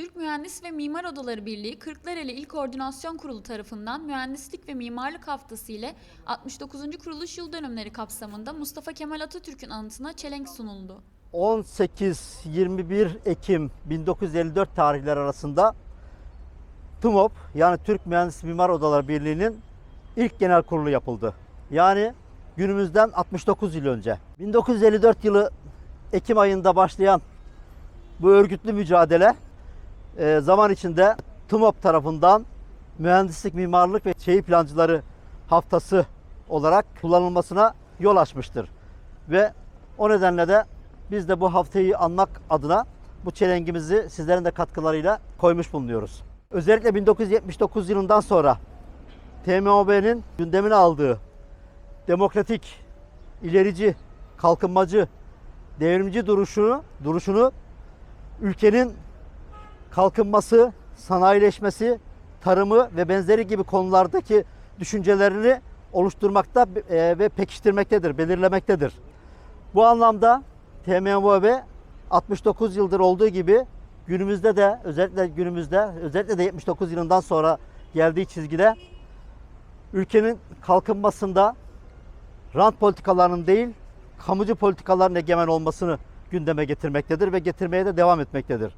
Türk Mühendis ve Mimar Odaları Birliği Kırklareli İl Koordinasyon Kurulu tarafından Mühendislik ve Mimarlık Haftası ile 69. kuruluş yıl dönümleri kapsamında Mustafa Kemal Atatürk'ün anıtına çelenk sunuldu. 18-21 Ekim 1954 tarihleri arasında TMOP yani Türk Mühendis Mimar Odaları Birliği'nin ilk genel kurulu yapıldı. Yani günümüzden 69 yıl önce. 1954 yılı Ekim ayında başlayan bu örgütlü mücadele e, zaman içinde TMOP tarafından Mühendislik, Mimarlık ve Şehir Plancıları Haftası olarak kullanılmasına yol açmıştır. Ve o nedenle de biz de bu haftayı anmak adına bu çelengimizi sizlerin de katkılarıyla koymuş bulunuyoruz. Özellikle 1979 yılından sonra TMOB'nin gündemine aldığı demokratik, ilerici, kalkınmacı, devrimci duruşunu, duruşunu ülkenin kalkınması, sanayileşmesi, tarımı ve benzeri gibi konulardaki düşüncelerini oluşturmakta e, ve pekiştirmektedir, belirlemektedir. Bu anlamda TMOB 69 yıldır olduğu gibi günümüzde de özellikle günümüzde özellikle de 79 yılından sonra geldiği çizgide ülkenin kalkınmasında rant politikalarının değil kamucu politikaların egemen olmasını gündeme getirmektedir ve getirmeye de devam etmektedir.